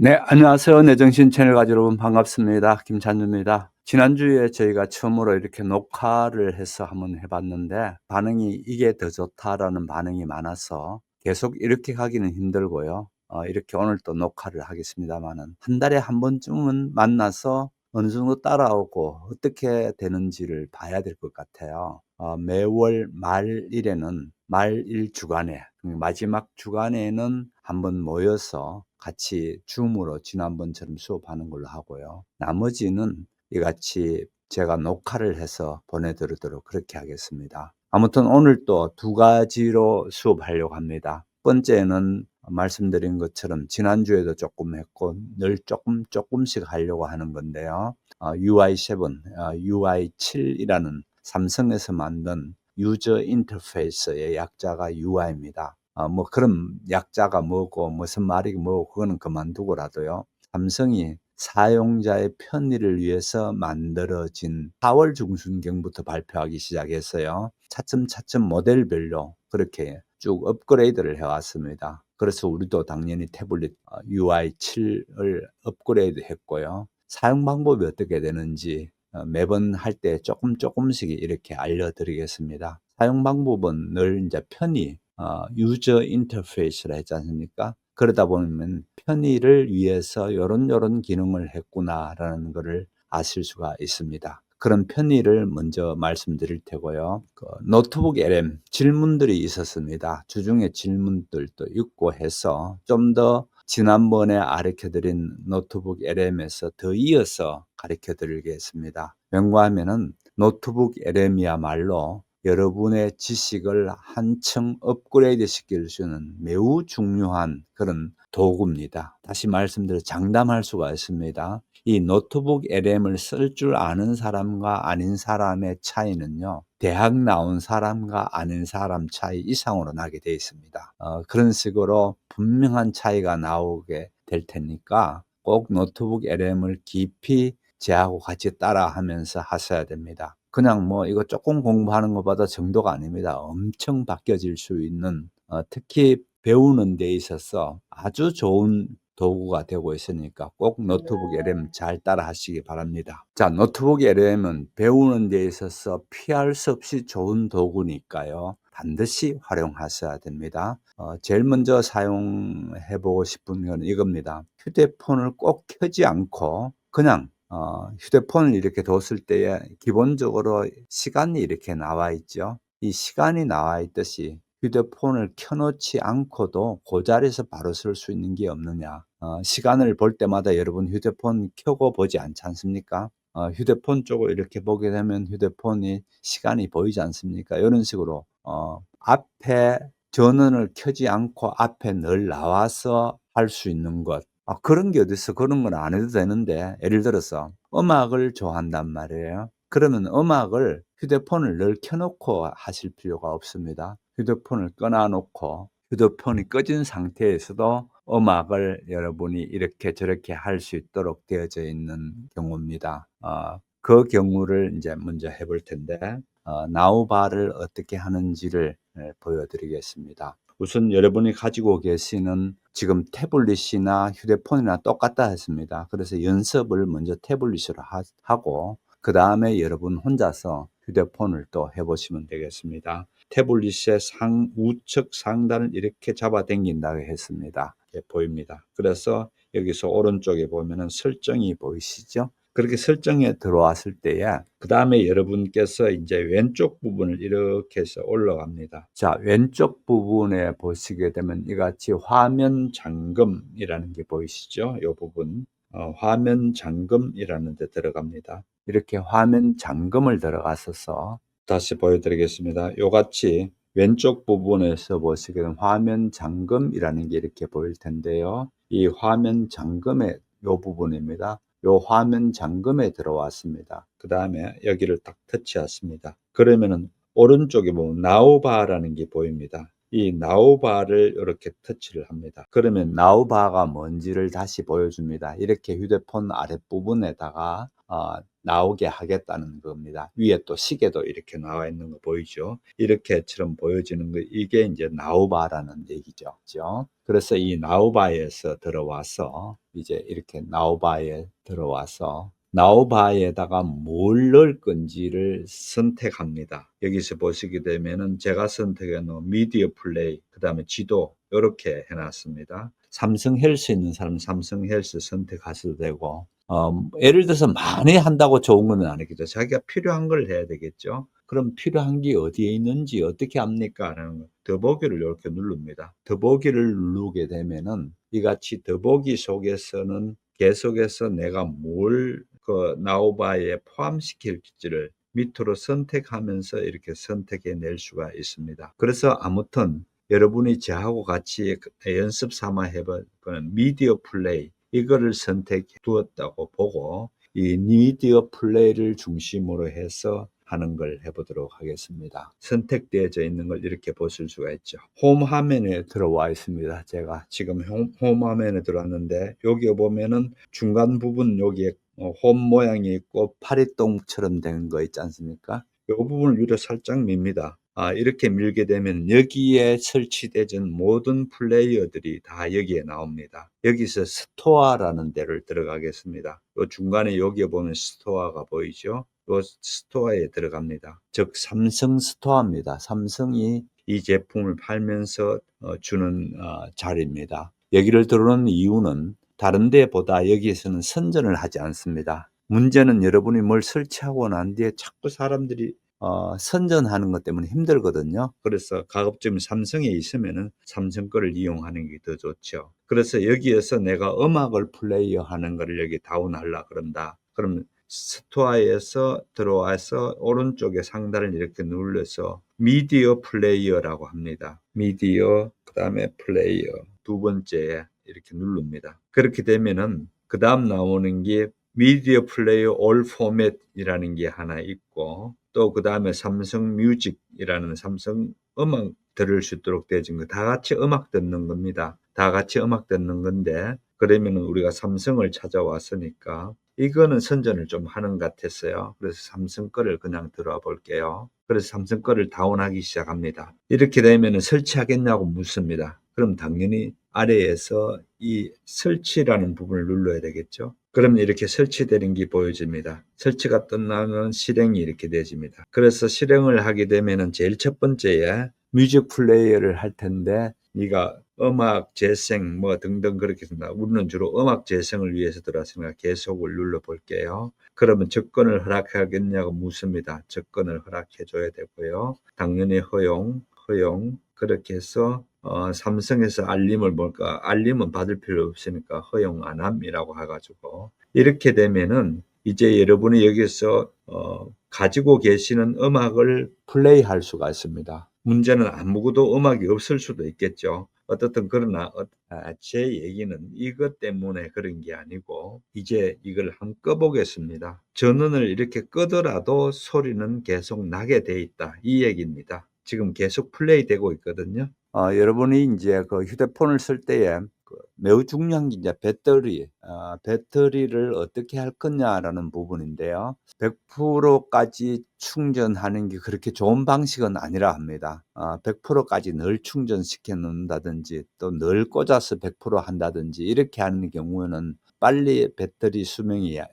네, 안녕하세요. 내정신 채널 가족 여러분 반갑습니다. 김찬주입니다. 지난주에 저희가 처음으로 이렇게 녹화를 해서 한번 해봤는데 반응이 이게 더 좋다라는 반응이 많아서 계속 이렇게 가기는 힘들고요. 어, 이렇게 오늘 또 녹화를 하겠습니다만은 한 달에 한 번쯤은 만나서 어느 정도 따라오고 어떻게 되는지를 봐야 될 것 같아요. 어, 매월 말일에는 말일 주간에 마지막 주간에는 한번 모여서 같이 줌으로 지난번처럼 수업하는 걸로 하고요. 나머지는 이같이 제가 녹화를 해서 보내드리도록 그렇게 하겠습니다. 아무튼 오늘 또 두 가지로 수업하려고 합니다. 첫 번째는 말씀드린 것처럼 지난주에도 조금 했고 늘 조금 조금씩 하려고 하는 건데요. 어, UI7, 어, UI7이라는 삼성에서 만든 유저 인터페이스의 약자가 UI입니다. 어, 뭐 그런 약자가 뭐고 무슨 말이 뭐고 그거는 그만두고라도요. 삼성이 사용자의 편의를 위해서 만들어진 4월 중순경부터 발표하기 시작했어요. 차츰차츰 모델별로 그렇게 쭉 업그레이드를 해왔습니다. 그래서 우리도 당연히 태블릿 UI7을 업그레이드 했고요. 사용 방법이 어떻게 되는지 어, 매번 할 때 조금 조금씩 이렇게 알려드리겠습니다. 사용 방법은 늘 이제 편의, 어, 유저 인터페이스라 했지 않습니까? 그러다 보면 편의를 위해서 요런 요런 기능을 했구나라는 것을 아실 수가 있습니다. 그런 편의를 먼저 말씀드릴 테고요. 그 노트북 LM 질문들이 있었습니다. 주중에 질문들도 있고 해서 좀 더 지난번에 가르쳐드린 노트북 LM에서 더 이어서 가르쳐드리겠습니다. 명과하면은 노트북 LM이야말로 여러분의 지식을 한층 업그레이드 시킬 수 있는 매우 중요한 그런 도구입니다. 다시 말씀드려 장담할 수가 있습니다. 이 노트북 LM을 쓸 줄 아는 사람과 아닌 사람의 차이는요. 대학 나온 사람과 아닌 사람 차이 이상으로 나게 되어 있습니다. 어, 그런 식으로 분명한 차이가 나오게 될 테니까 꼭 노트북 LM을 깊이 제하고 같이 따라 하면서 하셔야 됩니다. 그냥 뭐 이거 조금 공부하는 것보다 정도가 아닙니다. 엄청 바뀌어질 수 있는 어, 특히 배우는 데 있어서 아주 좋은 도구가 되고 있으니까 꼭 노트북 LM 잘 따라 하시기 바랍니다. 자, 노트북 LM은 배우는 데 있어서 피할 수 없이 좋은 도구니까요. 반드시 활용하셔야 됩니다. 어, 제일 먼저 사용해 보고 싶은 건 이겁니다. 휴대폰을 꼭 켜지 않고 그냥 어, 휴대폰을 이렇게 뒀을 때에 기본적으로 시간이 이렇게 나와 있죠. 이 시간이 나와 있듯이 휴대폰을 켜놓지 않고도 그 자리에서 바로 쓸 수 있는 게 없느냐. 어, 시간을 볼 때마다 여러분 휴대폰 켜고 보지 않지 않습니까? 어, 휴대폰 쪽을 이렇게 보게 되면 휴대폰이 시간이 보이지 않습니까? 이런 식으로 어, 앞에 전원을 켜지 않고 앞에 늘 나와서 할 수 있는 것 아, 그런 게 어딨어. 그런 건 안 해도 되는데, 예를 들어서 음악을 좋아한단 말이에요. 그러면 음악을 휴대폰을 늘 켜놓고 하실 필요가 없습니다. 휴대폰을 꺼놔놓고 휴대폰이 꺼진 상태에서도 음악을 여러분이 이렇게 저렇게 할 수 있도록 되어져 있는 경우입니다. 어, 그 경우를 이제 먼저 해볼 텐데, 어, 나우바를 어떻게 하는지를 예, 보여드리겠습니다. 우선 여러분이 가지고 계시는 지금 태블릿이나 휴대폰이나 똑같다 했습니다. 그래서 연습을 먼저 태블릿으로 하고 그 다음에 여러분 혼자서 휴대폰을 또 해보시면 되겠습니다. 태블릿의 상 우측 상단을 이렇게 잡아 당긴다고 했습니다. 예, 보입니다. 그래서 여기서 오른쪽에 보면은 설정이 보이시죠? 그렇게 설정에 들어왔을 때에 그 다음에 여러분께서 이제 왼쪽 부분을 이렇게 해서 올라갑니다. 자 왼쪽 부분에 보시게 되면 이같이 화면 잠금이라는 게 보이시죠? 이 부분 어, 화면 잠금이라는 데 들어갑니다. 이렇게 화면 잠금을 들어가서 다시 보여드리겠습니다. 요같이 왼쪽 부분에서 보시게 되면 화면 잠금이라는 게 이렇게 보일 텐데요. 이 화면 잠금의 요 부분입니다. 요 화면 잠금에 들어왔습니다. 그 다음에 여기를 딱 터치했습니다. 그러면은 오른쪽에 보면 나우바라는 게 보입니다. 이 나우바를 이렇게 터치를 합니다. 그러면 나우바가 뭔지를 다시 보여줍니다. 이렇게 휴대폰 아랫부분에다가 어, 나오게 하겠다는 겁니다. 위에 또 시계도 이렇게 나와 있는 거 보이죠? 이렇게처럼 보여지는 거 이게 이제 나우바라는 얘기죠. 그죠? 그래서 이 나우바에서 들어와서 이제 이렇게 나우바에 들어와서 나우바에다가 뭘 넣을 건지를 선택합니다. 여기서 보시게 되면은 제가 선택해 놓은 미디어 플레이, 그 다음에 지도 이렇게 해놨습니다. 삼성 헬스 있는 사람은 삼성 헬스 선택하셔도 되고 어, 예를 들어서 많이 한다고 좋은 건 아니겠죠. 자기가 필요한 걸 해야 되겠죠. 그럼 필요한 게 어디에 있는지 어떻게 압니까? 라는 거. 더보기를 이렇게 누릅니다. 더보기를 누르게 되면은 이같이 더보기 속에서는 계속해서 내가 뭘 그 나우바에 포함시킬지를 밑으로 선택하면서 이렇게 선택해 낼 수가 있습니다. 그래서 아무튼 여러분이 저하고 같이 연습 삼아 해볼 거는 미디어 플레이 이거를 선택해 두었다고 보고 이 미디어 플레이를 중심으로 해서 하는 걸 해보도록 하겠습니다. 선택되어져 있는 걸 이렇게 보실 수가 있죠. 홈 화면에 들어와 있습니다. 제가 지금 홈, 홈 화면에 들어왔는데 여기 보면은 중간 부분 여기에 어, 홈 모양이 있고 파리똥처럼 된 거 있지 않습니까? 이 부분을 위로 살짝 밉니다. 아, 이렇게 밀게 되면 여기에 설치되진 모든 플레이어들이 다 여기에 나옵니다. 여기서 스토어라는 데를 들어가겠습니다. 요 중간에 여기에 보면 스토어가 보이죠? 요 스토어에 들어갑니다. 즉 삼성 스토어입니다. 삼성이 이 제품을 팔면서 어, 주는 어, 자리입니다. 여기를 들어오는 이유는 다른 데보다 여기에서는 선전을 하지 않습니다. 문제는 여러분이 뭘 설치하고 난 뒤에 자꾸 사람들이 어, 선전하는 것 때문에 힘들거든요. 그래서 가급적 삼성에 있으면은 삼성 거를 이용하는 게 더 좋죠. 그래서 여기에서 내가 음악을 플레이어 하는 거를 여기 다운하려 그런다. 그러면 스토어에서 들어와서 오른쪽에 상단을 이렇게 눌러서 미디어 플레이어라고 합니다. 미디어 그다음에 플레이어 두 번째에 이렇게 누릅니다. 그렇게 되면은 그 다음 나오는 게 미디어 플레이어 올 포맷이라는 게 하나 있고 또 그 다음에 삼성 뮤직이라는 삼성 음악 들을 수 있도록 되어진 거 다 같이 음악 듣는 겁니다. 다 같이 음악 듣는 건데 그러면 우리가 삼성을 찾아왔으니까 이거는 선전을 좀 하는 것 같았어요. 그래서 삼성 거를 그냥 들어와 볼게요. 그래서 삼성 거를 다운하기 시작합니다. 이렇게 되면 설치하겠냐고 묻습니다. 그럼 당연히 아래에서 이 설치라는 부분을 눌러야 되겠죠. 그러면 이렇게 설치되는 게 보여집니다. 설치가 끝나면 실행이 이렇게 되집니다. 그래서 실행을 하게 되면은 제일 첫 번째에 뮤직 플레이어를 할 텐데 네가 음악 재생 뭐 등등 그렇게 된다. 우리는 주로 음악 재생을 위해서 들어왔으니까 계속을 눌러 볼게요. 그러면 접근을 허락하겠냐고 묻습니다. 접근을 허락해 줘야 되고요. 당연히 허용, 허용 그렇게 해서 어, 삼성에서 알림을 뭘까 알림은 받을 필요 없으니까 허용 안 함이라고 해가지고 이렇게 되면은 이제 여러분이 여기서 어, 가지고 계시는 음악을 플레이할 수가 있습니다. 문제는 아무것도 음악이 없을 수도 있겠죠. 어떻든 그러나 어, 아, 제 얘기는 이것 때문에 그런 게 아니고 이제 이걸 한번 꺼보겠습니다. 전원을 이렇게 끄더라도 소리는 계속 나게 돼 있다 이 얘기입니다. 지금 계속 플레이 되고 있거든요. 어, 여러분이 이제 그 휴대폰을 쓸 때에 그 매우 중요한 게 이제 배터리, 어, 배터리를 어떻게 할 거냐라는 부분인데요. 100%까지 충전하는 게 그렇게 좋은 방식은 아니라 합니다. 어, 100%까지 늘 충전시켜 놓는다든지 또 늘 꽂아서 100% 한다든지 이렇게 하는 경우에는 빨리 배터리 수명이 어,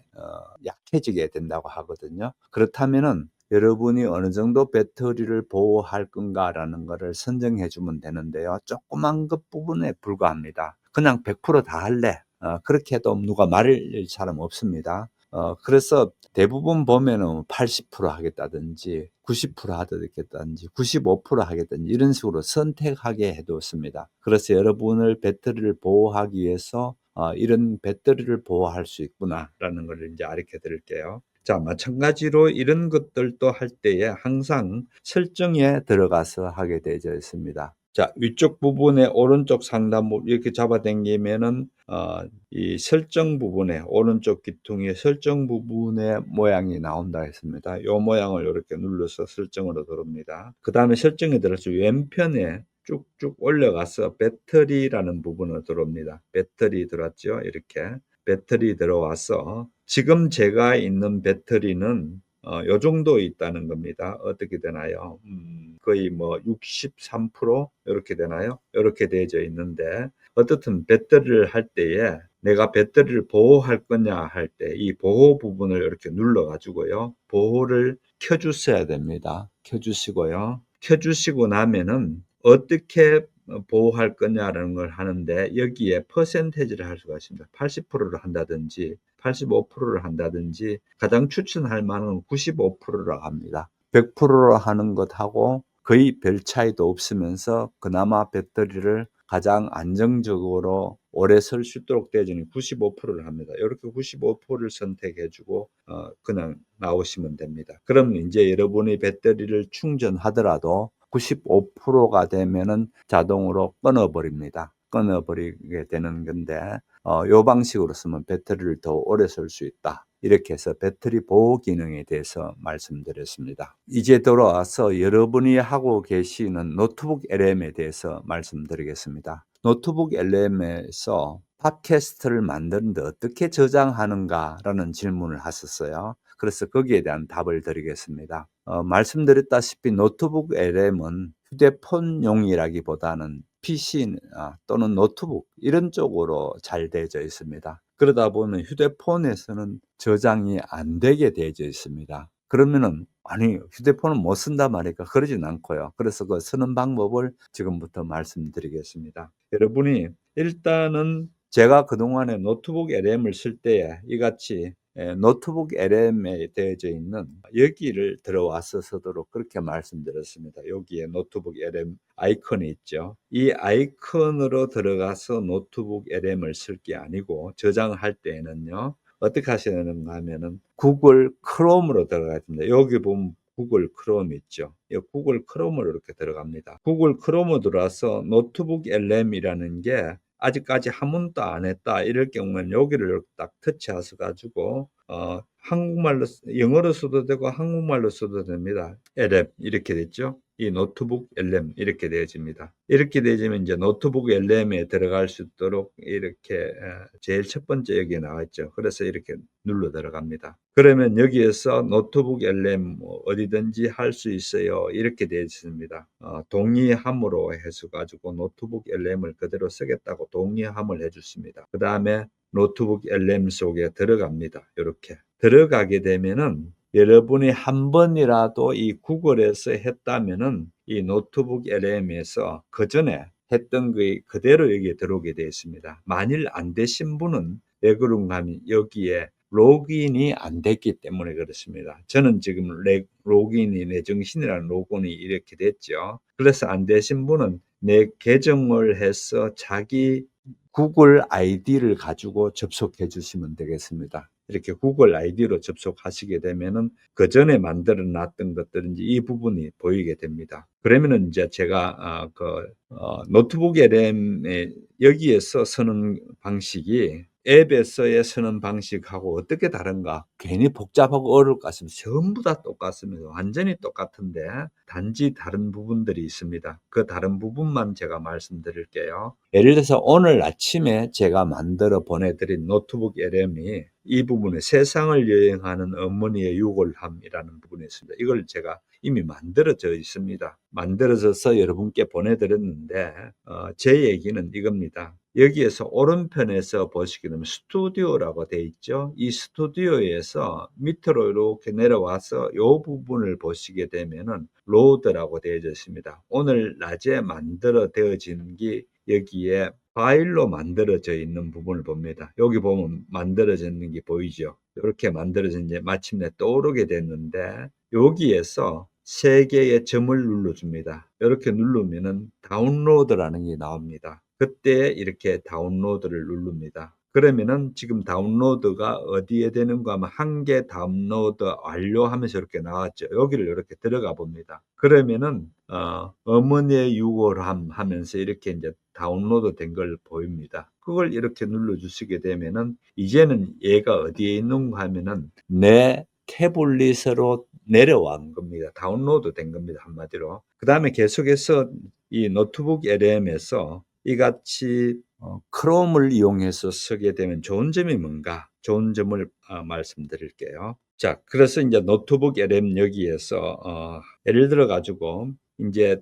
약해지게 된다고 하거든요. 그렇다면은 여러분이 어느 정도 배터리를 보호할 건가라는 것을 선정해 주면 되는데요. 조그만 것 부분에 불과합니다. 그냥 100%다 할래. 어, 그렇게 해도 누가 말릴 사람 없습니다. 어, 그래서 대부분 보면은 80% 하겠다든지 90% 하겠다든지 95% 하겠다든지 이런 식으로 선택하게 해뒀습니다. 그래서 여러분을 배터리를 보호하기 위해서 어, 이런 배터리를 보호할 수 있구나라는 걸 이제 알려 드릴게요. 자, 마찬가지로 이런 것들도 할 때에 항상 설정에 들어가서 하게 되어 있습니다. 자, 위쪽 부분에 오른쪽 상단 부 이렇게 잡아당기면은 어, 이 설정 부분에 오른쪽 귀퉁이 설정 부분의 모양이 나온다 했습니다. 이 모양을 이렇게 눌러서 설정으로 들어옵니다. 그 다음에 설정에 들어서 왼편에 쭉쭉 올려가서 배터리라는 부분으로 들어옵니다. 배터리 들어왔죠? 이렇게 배터리 들어와서 지금 제가 있는 배터리는 어, 요 정도 있다는 겁니다. 어떻게 되나요? 음, 거의 뭐 63% 이렇게 되나요? 이렇게 되어져 있는데 어떻든 배터리를 할 때에 내가 배터리를 보호할 거냐 할 때 이 보호 부분을 이렇게 눌러 가지고요. 보호를 켜 주셔야 됩니다. 켜 주시고요. 켜 주시고 나면은 어떻게 보호할 거냐라는 걸 하는데 여기에 퍼센테이지를 할 수가 있습니다. 80%를 한다든지 85%를 한다든지 가장 추천할 만한 95%라고 합니다. 100%로 하는 것하고 거의 별 차이도 없으면서 그나마 배터리를 가장 안정적으로 오래 쓸 수 있도록 되어지는 95%를 합니다. 이렇게 95%를 선택해 주고 어, 그냥 나오시면 됩니다. 그럼 이제 여러분이 배터리를 충전하더라도 95%가 되면은 자동으로 끊어버립니다. 끊어 버리게 되는 건데 어, 요 방식으로 쓰면 배터리를 더 오래 쓸 수 있다. 이렇게 해서 배터리 보호 기능에 대해서 말씀드렸습니다. 이제 돌아와서 여러분이 하고 계시는 노트북 LM에 대해서 말씀드리겠습니다. 노트북 LM에서 팟캐스트를 만드는데 어떻게 저장하는가라는 질문을 하셨어요. 그래서 거기에 대한 답을 드리겠습니다. 어, 말씀드렸다시피 노트북 LM은 휴대폰용이라기보다는 PC 아, 또는 노트북 이런 쪽으로 잘 되어져 있습니다. 그러다 보면 휴대폰에서는 저장이 안 되게 되어져 있습니다. 그러면은 아니 휴대폰은 못 쓴다 말이니까 그러진 않고요. 그래서 그 쓰는 방법을 지금부터 말씀드리겠습니다. 여러분이 일단은 제가 그동안에 노트북 LM을 쓸 때에 이같이 예, 노트북 LM에 되어져 있는 여기를 들어와서 쓰도록 그렇게 말씀드렸습니다. 여기에 노트북 LM 아이콘이 있죠. 이 아이콘으로 들어가서 노트북 LM을 쓸 게 아니고 저장할 때에는요. 어떻게 하셔야 되는가 하면은 구글 크롬으로 들어가야 됩니다. 여기 보면 구글 크롬 있죠. 이 구글 크롬으로 이렇게 들어갑니다. 구글 크롬으로 들어와서 노트북 LM이라는 게 아직까지 한 번도 안 했다 이럴 경우는 여기를 딱 터치하셔 가지고 어 한국말로 영어로 써도 되고 한국말로 써도 됩니다. LM 이렇게 됐죠. 이 노트북 LM 이렇게 되어집니다. 이렇게 되어지면 이제 노트북 LM에 들어갈 수 있도록 이렇게 제일 첫 번째 여기에 나와 있죠. 그래서 이렇게 눌러 들어갑니다. 그러면 여기에서 노트북 LM 뭐 어디든지 할 수 있어요. 이렇게 되어 있습니다. 어, 동의함으로 해서 가지고 노트북 LM을 그대로 쓰겠다고 동의함을 해줬습니다. 그 다음에 노트북 LM 속에 들어갑니다. 이렇게 들어가게 되면은 여러분이 한 번이라도 이 구글에서 했다면은 이 노트북 LM에서 그 전에 했던 게 그대로 여기에 들어오게 되어 있습니다. 만일 안 되신 분은 왜 그런가 하면 여기에 로그인이 안 됐기 때문에 그렇습니다. 저는 지금 레, 로그인이 내 정신이라는 로그인이 이렇게 됐죠. 그래서 안 되신 분은 내 계정을 해서 자기 구글 아이디를 가지고 접속해 주시면 되겠습니다. 이렇게 구글 아이디로 접속하시게 되면은 그 전에 만들어 놨던 것들은 이 부분이 보이게 됩니다. 그러면은 이제 제가 아, 그 어, 노트북 LM에 여기에서 쓰는 방식이 앱에서의 쓰는 방식하고 어떻게 다른가? 괜히 복잡하고 어려울 것 같습니다. 전부 다 똑같습니다. 완전히 똑같은데 단지 다른 부분들이 있습니다. 그 다른 부분만 제가 말씀드릴게요. 예를 들어서 오늘 아침에 제가 만들어 보내드린 노트북 LM이 이 부분에 세상을 여행하는 어머니의 유골함이라는 부분이 있습니다. 이걸 제가 이미 만들어져 있습니다. 만들어져서 여러분께 보내드렸는데 어, 제 얘기는 이겁니다. 여기에서 오른편에서 보시게 되면 스튜디오라고 되어 있죠. 이 스튜디오에서 밑으로 이렇게 내려와서 이 부분을 보시게 되면은 로드라고 되어 있습니다. 오늘 낮에 만들어 되어진 게 여기에 파일로 만들어져 있는 부분을 봅니다. 여기 보면 만들어져 있는 게 보이죠. 이렇게 만들어져 이제 마침내 떠오르게 됐는데 여기에서 세 개의 점을 눌러줍니다. 이렇게 누르면은 다운로드라는 게 나옵니다. 그때 이렇게 다운로드를 누릅니다. 그러면은 지금 다운로드가 어디에 되는가 하면 한 개 다운로드 완료하면서 이렇게 나왔죠. 여기를 이렇게 들어가 봅니다. 그러면은 어, 어머니의 유골함 하면서 이렇게 이제 다운로드 된 걸 보입니다. 그걸 이렇게 눌러 주시게 되면은 이제는 얘가 어디에 있는가 하면은 내 태블릿으로 내려온 겁니다. 다운로드 된 겁니다. 한마디로. 그 다음에 계속해서 이 노트북 LM에서 이같이 어, 크롬을 이용해서 쓰게 되면 좋은 점이 뭔가? 좋은 점을 어, 말씀드릴게요. 자, 그래서 이제 노트북 LM 여기에서 어, 예를 들어 가지고 이제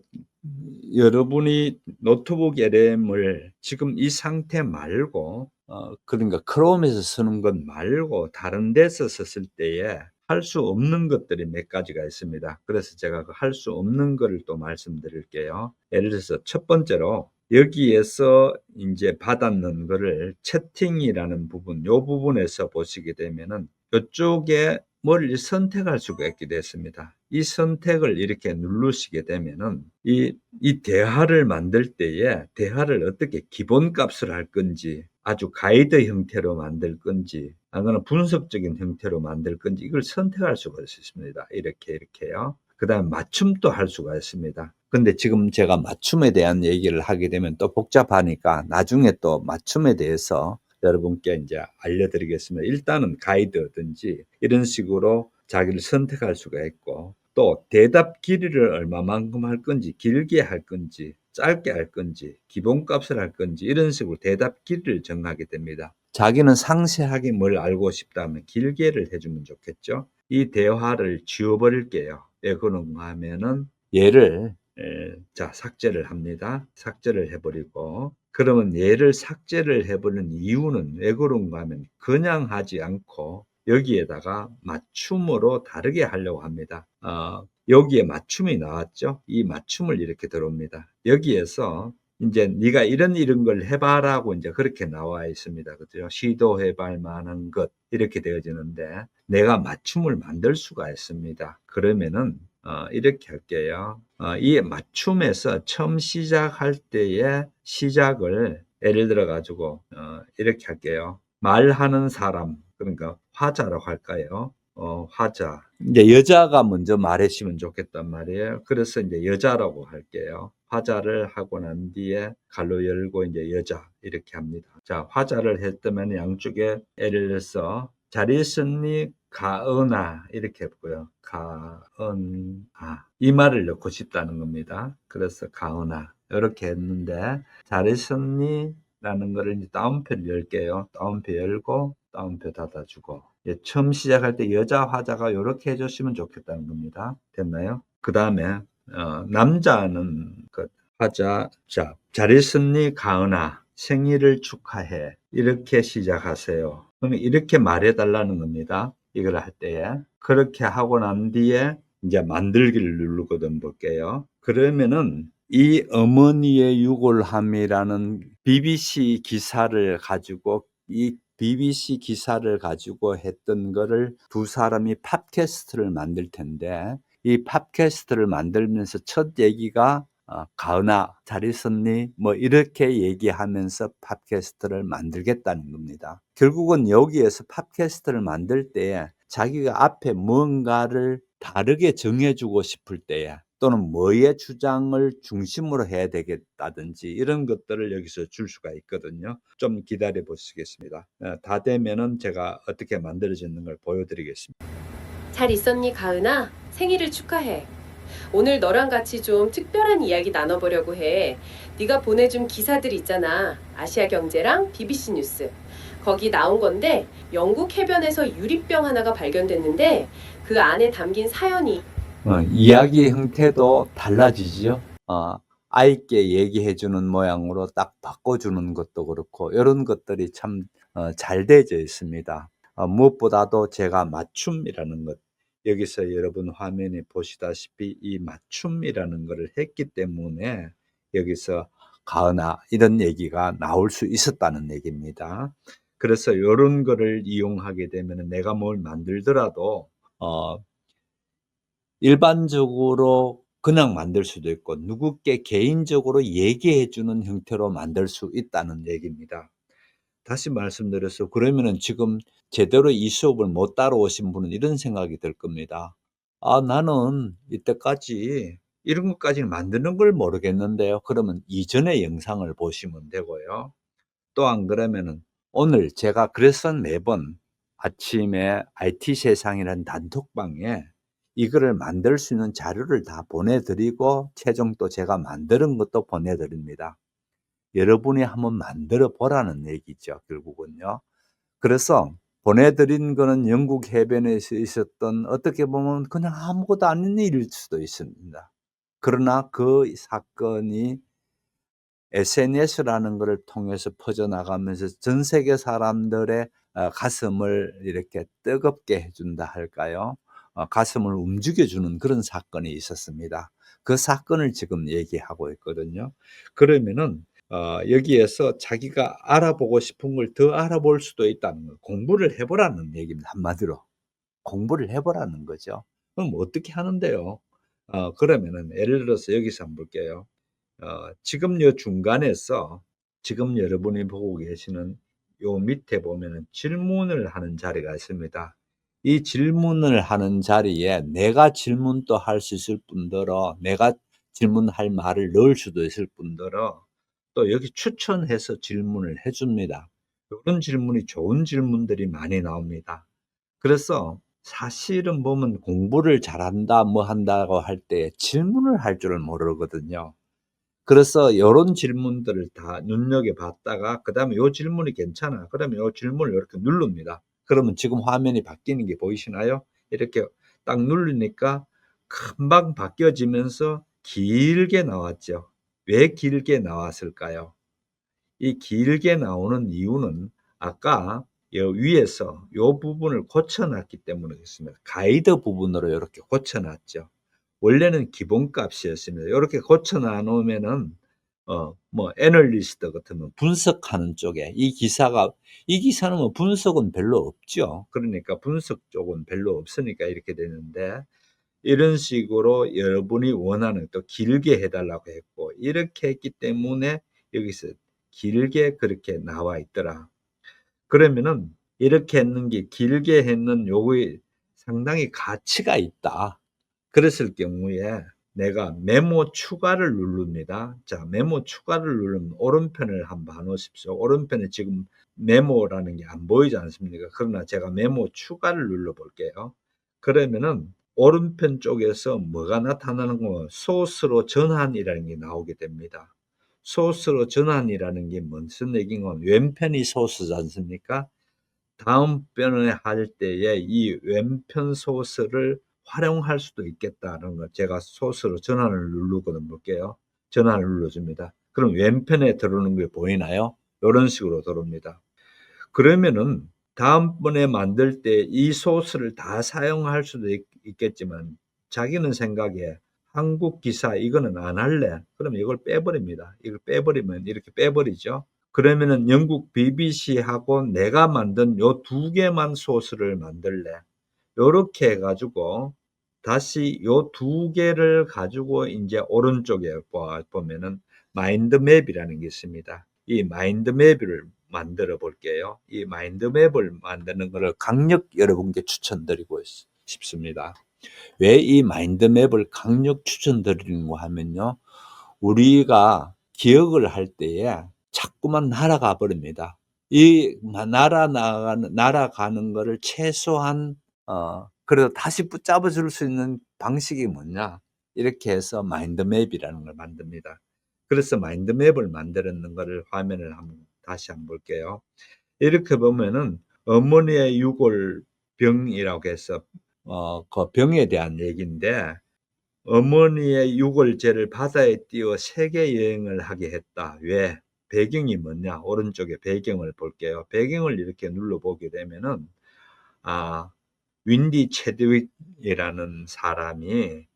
여러분이 노트북 LM을 지금 이 상태 말고 어, 그러니까 크롬에서 쓰는 것 말고 다른 데서 썼을 때에 할 수 없는 것들이 몇 가지가 있습니다. 그래서 제가 그 할 수 없는 거를 또 말씀드릴게요. 예를 들어서 첫 번째로 여기에서 이제 받았는 거를 채팅이라는 부분, 요 부분에서 보시게 되면은 이쪽에 뭘 선택할 수가 있게 됐습니다. 이 선택을 이렇게 누르시게 되면은 이, 이 대화를 만들 때에 대화를 어떻게 기본값을 할 건지 아주 가이드 형태로 만들 건지 아니면 분석적인 형태로 만들 건지 이걸 선택할 수가 있습니다. 이렇게 이렇게요. 그 다음 맞춤도 할 수가 있습니다. 근데 지금 제가 맞춤에 대한 얘기를 하게 되면 또 복잡하니까 나중에 또 맞춤에 대해서 여러분께 이제 알려드리겠습니다. 일단은 가이드든지 이런 식으로 자기를 선택할 수가 있고 또 대답 길이를 얼마만큼 할 건지 길게 할 건지 짧게 할 건지 기본값을 할 건지 이런 식으로 대답 길이를 정하게 됩니다. 자기는 상세하게 뭘 알고 싶다면 길게를 해주면 좋겠죠. 이 대화를 지워버릴게요. 왜 그런가 하면은 얘를 에, 자 삭제를 합니다. 삭제를 해버리고 그러면 얘를 삭제를 해버리는 이유는 왜 그런가 하면 그냥 하지 않고 여기에다가 맞춤으로 다르게 하려고 합니다. 어, 여기에 맞춤이 나왔죠. 이 맞춤을 이렇게 들어옵니다. 여기에서 이제 네가 이런 이런 걸 해봐라고 이제 그렇게 나와 있습니다. 그죠? 시도해볼 만한 것 이렇게 되어지는데 내가 맞춤을 만들 수가 있습니다. 그러면은 어, 이렇게 할게요. 어, 이 맞춤에서 처음 시작할 때의 시작을 예를 들어 가지고 어, 이렇게 할게요. 말하는 사람 그러니까 화자라고 할까요? 어, 화자. 이제 여자가 먼저 말해주면 좋겠단 말이에요. 그래서 이제 여자라고 할게요. 화자를 하고 난 뒤에 갈로 열고 이제 여자 이렇게 합니다. 자, 화자를 했다면 양쪽에 들어서 잘 있었니? 가은아 이렇게 했고요. 가은아 이 말을 넣고 싶다는 겁니다. 그래서 가은아 이렇게 했는데 잘 있었니? 라는 거를 이제 다운표를 열게요. 다운표 열고 다운표 닫아주고 예, 처음 시작할 때 여자 화자가 이렇게 해줬으면 좋겠다는 겁니다. 됐나요? 그 다음에 어, 남자는 그 화자 자, 잘 있었니 가은아 생일을 축하해 이렇게 시작하세요. 그러면 이렇게 말해달라는 겁니다. 이걸 할 때에 그렇게 하고 난 뒤에 이제 만들기를 누르거든 볼게요. 그러면은 이 어머니의 유골함이라는 BBC 기사를 가지고 이 BBC 기사를 가지고 했던 거를 두 사람이 팟캐스트를 만들 텐데 이 팟캐스트를 만들면서 첫 얘기가 어, 가은아 잘 있었니? 뭐 이렇게 얘기하면서 팟캐스트를 만들겠다는 겁니다. 결국은 여기에서 팟캐스트를 만들 때 자기가 앞에 뭔가를 다르게 정해주고 싶을 때에 또는 뭐의 주장을 중심으로 해야 되겠다든지 이런 것들을 여기서 줄 수가 있거든요. 좀 기다려 보시겠습니다. 어, 다 되면은 제가 어떻게 만들어지는 걸 보여드리겠습니다. 잘 있었니, 가은아? 생일을 축하해. 오늘 너랑 같이 좀 특별한 이야기 나눠보려고 해. 네가 보내준 기사들 있잖아. 아시아경제랑 BBC 뉴스. 거기 나온 건데 영국 해변에서 유리병 하나가 발견됐는데 그 안에 담긴 사연이 어, 이야기 형태도 달라지지요. 어, 아이께 얘기해주는 모양으로 딱 바꿔주는 것도 그렇고 이런 것들이 참잘 되어 있습니다. 어, 무엇보다도 제가 맞춤이라는 것 여기서 여러분 화면에 보시다시피 이 맞춤이라는 것을 했기 때문에 여기서 가은아 이런 얘기가 나올 수 있었다는 얘기입니다. 그래서 이런 거를 이용하게 되면 내가 뭘 만들더라도 어, 일반적으로 그냥 만들 수도 있고 누구께 개인적으로 얘기해 주는 형태로 만들 수 있다는 얘기입니다. 다시 말씀드려서 그러면은 지금 제대로 이 수업을 못 따라오신 분은 이런 생각이 들 겁니다. 아, 나는 이때까지 이런 것까지는 만드는 걸 모르겠는데요. 그러면 이전의 영상을 보시면 되고요. 또 안 그러면은 오늘 제가 그래서 매번 아침에 IT 세상이라는 단톡방에 이거를 만들 수 있는 자료를 다 보내드리고 최종 또 제가 만드는 것도 보내드립니다. 여러분이 한번 만들어 보라는 얘기죠, 결국은요. 그래서 보내드린 거는 영국 해변에서 있었던 어떻게 보면 그냥 아무것도 아닌 일일 수도 있습니다. 그러나 그 사건이 SNS라는 것을 통해서 퍼져나가면서 전 세계 사람들의 어, 가슴을 이렇게 뜨겁게 해준다 할까요? 어, 가슴을 움직여주는 그런 사건이 있었습니다. 그 사건을 지금 얘기하고 있거든요. 그러면은 어, 여기에서 자기가 알아보고 싶은 걸 더 알아볼 수도 있다는 거, 공부를 해보라는 얘기입니다. 한마디로 공부를 해보라는 거죠. 그럼 어떻게 하는데요? 어, 그러면은 예를 들어서 여기서 한번 볼게요. 어, 지금 요 중간에서 지금 여러분이 보고 계시는 요 밑에 보면은 질문을 하는 자리가 있습니다. 이 질문을 하는 자리에 내가 질문도 할 수 있을 뿐더러 내가 질문할 말을 넣을 수도 있을 뿐더러 또 여기 추천해서 질문을 해줍니다. 이런 질문이 좋은 질문들이 많이 나옵니다. 그래서 사실은 보면 공부를 잘한다 뭐 한다고 할 때 질문을 할 줄을 모르거든요. 그래서 요런 질문들을 다 눈여겨봤다가 그 다음에 요 질문이 괜찮아. 그러면 요 질문을 이렇게 누릅니다. 그러면 지금 화면이 바뀌는 게 보이시나요? 이렇게 딱 누르니까 금방 바뀌어지면서 길게 나왔죠. 왜 길게 나왔을까요? 이 길게 나오는 이유는 아까 요 위에서 요 부분을 고쳐놨기 때문이겠습니다. 가이드 부분으로 이렇게 고쳐놨죠. 원래는 기본값이었습니다. 이렇게 고쳐놔 놓으면은 어, 뭐 애널리스트 같으면 분석하는 쪽에 이 기사가 이 기사는 뭐 분석은 별로 없죠. 그러니까 분석 쪽은 별로 없으니까 이렇게 되는데 이런 식으로 여러분이 원하는 또 길게 해달라고 했고 이렇게 했기 때문에 여기서 길게 그렇게 나와 있더라. 그러면은 이렇게 했는 게 길게 했는 요거에 상당히 가치가 있다. 그랬을 경우에 내가 메모 추가를 누릅니다. 자, 메모 추가를 누르면 오른편을 한번 봐놓으십시오. 오른편에 지금 메모라는 게 안 보이지 않습니까? 그러나 제가 메모 추가를 눌러 볼게요. 그러면은 오른편 쪽에서 뭐가 나타나는 거 소스로 전환이라는 게 나오게 됩니다. 소스로 전환이라는 게 무슨 얘기인가? 왼편이 소스지 않습니까? 다음 편을 할 때에 이 왼편 소스를 활용할 수도 있겠다는 거 제가 소스로 전환을 누르거든 볼게요. 전환을 눌러줍니다. 그럼 왼편에 들어오는 게 보이나요? 이런 식으로 들어옵니다. 그러면은 다음번에 만들 때 이 소스를 다 사용할 수도 있, 있겠지만 자기는 생각에 한국 기사 이거는 안 할래. 그럼 이걸 빼버립니다. 이걸 빼버리면 이렇게 빼버리죠. 그러면은 영국 BBC하고 내가 만든 요 두 개만 소스를 만들래. 요렇게 해가지고 다시 요 두 개를 가지고 이제 오른쪽에 보- 보면은 마인드맵이라는 게 있습니다. 이 마인드맵을 만들어 볼게요. 이 마인드맵을 만드는 것을 강력 여러분께 추천드리고 있- 싶습니다. 왜 이 마인드맵을 강력 추천드리는가 하면요. 우리가 기억을 할 때에 자꾸만 날아가 버립니다. 이 날아나가는, 날아가는 거를 최소한, 어, 그래도 다시 붙잡아 줄 수 있는 방식이 뭐냐? 이렇게 해서 마인드맵이라는 걸 만듭니다. 그래서 마인드맵을 만들었는 거를 화면을 한번 다시 한번 볼게요. 이렇게 보면은 어머니의 유골 병이라고 해서 어, 그 병에 대한 얘기인데 어머니의 유골제를 바다에 띄워 세계 여행을 하게 했다. 왜? 배경이 뭐냐? 오른쪽에 배경을 볼게요. 배경을 이렇게 눌러보게 되면은 아 윈디 체드윅이라는 사람이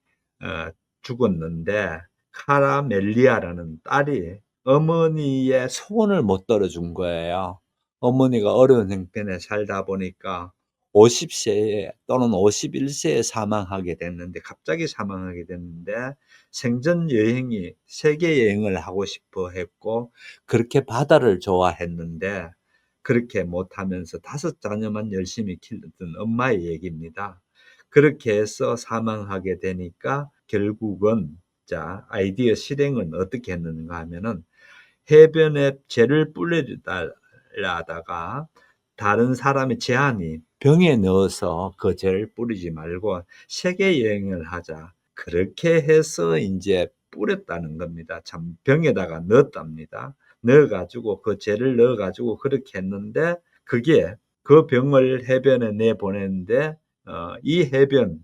어, 죽었는데 카라멜리아라는 딸이 어머니의 소원을 못 들어준 거예요. 어머니가 어려운 형편에 살다 보니까 50세에 또는 51세에 사망하게 됐는데 갑자기 사망하게 됐는데 생전 여행이 세계 여행을 하고 싶어 했고 그렇게 바다를 좋아했는데 그렇게 못하면서 다섯 자녀만 열심히 키웠던 엄마의 얘기입니다. 그렇게 해서 사망하게 되니까 결국은 자 아이디어 실행은 어떻게 했는가 하면은 해변에 재를 뿌리려다가 다른 사람의 제안이 병에 넣어서 그 재를 뿌리지 말고 세계 여행을 하자. 그렇게 해서 이제 뿌렸다는 겁니다. 참 병에다가 넣었답니다. 넣어가지고 그 젤을 넣어가지고 그렇게 했는데 그게 그 병을 해변에 내보냈는데 어, 이 해변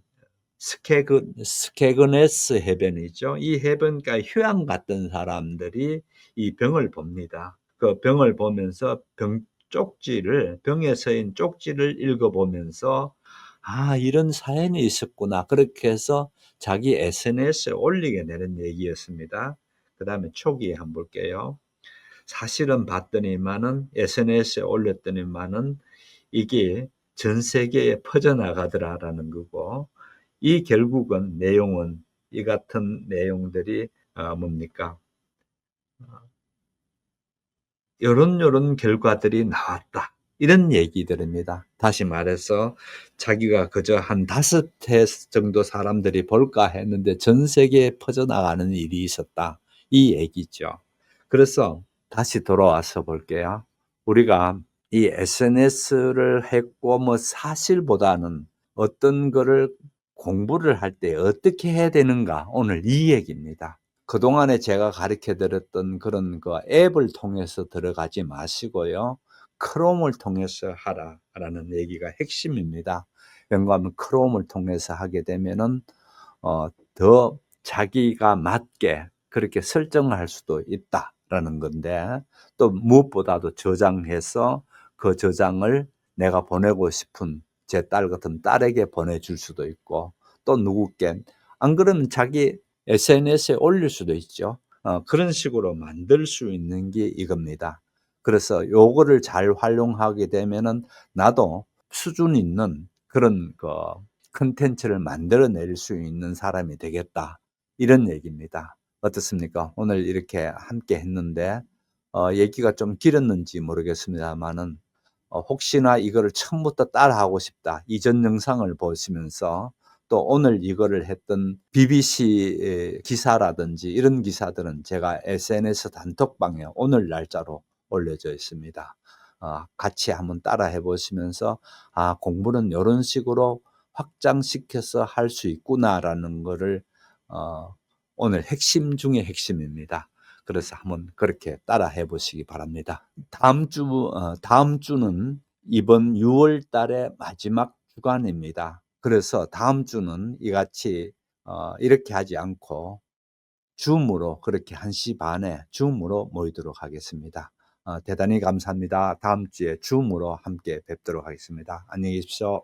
스케그 스케그네스 해변이죠. 이 해변가 휴양 갔던 사람들이 이 병을 봅니다. 그 병을 보면서 병 쪽지를 병에 서인 쪽지를 읽어보면서 아 이런 사연이 있었구나 그렇게 해서 자기 SNS에 올리게 되는 얘기였습니다. 그 다음에 초기에 한번 볼게요. 사실은 봤더니만은 SNS에 올렸더니만은 이게 전 세계에 퍼져나가더라라는 거고 이 결국은 내용은 이 같은 내용들이 어, 뭡니까? 요런 요런 결과들이 나왔다. 이런 얘기들입니다. 다시 말해서 자기가 그저 한 다섯 회 정도 사람들이 볼까 했는데 전 세계에 퍼져나가는 일이 있었다. 이 얘기죠. 그래서 다시 돌아와서 볼게요. 우리가 이 SNS를 했고 뭐 사실보다는 어떤 거를 공부를 할 때 어떻게 해야 되는가 오늘 이 얘기입니다. 그동안에 제가 가르쳐 드렸던 그런 그 앱을 통해서 들어가지 마시고요. 크롬을 통해서 하라라는 얘기가 핵심입니다. 왜냐하면 크롬을 통해서 하게 되면은 어, 더 자기가 맞게 그렇게 설정할 수도 있다라는 건데 또 무엇보다도 저장해서 그 저장을 내가 보내고 싶은 제 딸 같은 딸에게 보내줄 수도 있고 또 누구께 안 그러면 자기 SNS에 올릴 수도 있죠. 어, 그런 식으로 만들 수 있는 게 이겁니다. 그래서 요거를 잘 활용하게 되면은 나도 수준 있는 그런 그 컨텐츠를 만들어낼 수 있는 사람이 되겠다. 이런 얘기입니다. 어떻습니까? 오늘 이렇게 함께 했는데 어, 얘기가 좀 길었는지 모르겠습니다만은 어, 혹시나 이거를 처음부터 따라하고 싶다. 이전 영상을 보시면서 또 오늘 이거를 했던 BBC 기사라든지 이런 기사들은 제가 SNS 단톡방에 오늘 날짜로 올려져 있습니다. 어, 같이 한번 따라 해보시면서 아 공부는 이런 식으로 확장시켜서 할 수 있구나라는 거를 어, 오늘 핵심 중의 핵심입니다. 그래서 한번 그렇게 따라 해보시기 바랍니다. 다음 주 어, 다음 주는 이번 6월 달의 마지막 주간입니다. 그래서 다음 주는 이같이 어, 이렇게 하지 않고 줌으로 그렇게 1시 반에 줌으로 모이도록 하겠습니다. 어, 대단히 감사합니다. 다음 주에 줌으로 함께 뵙도록 하겠습니다. 안녕히 계십시오.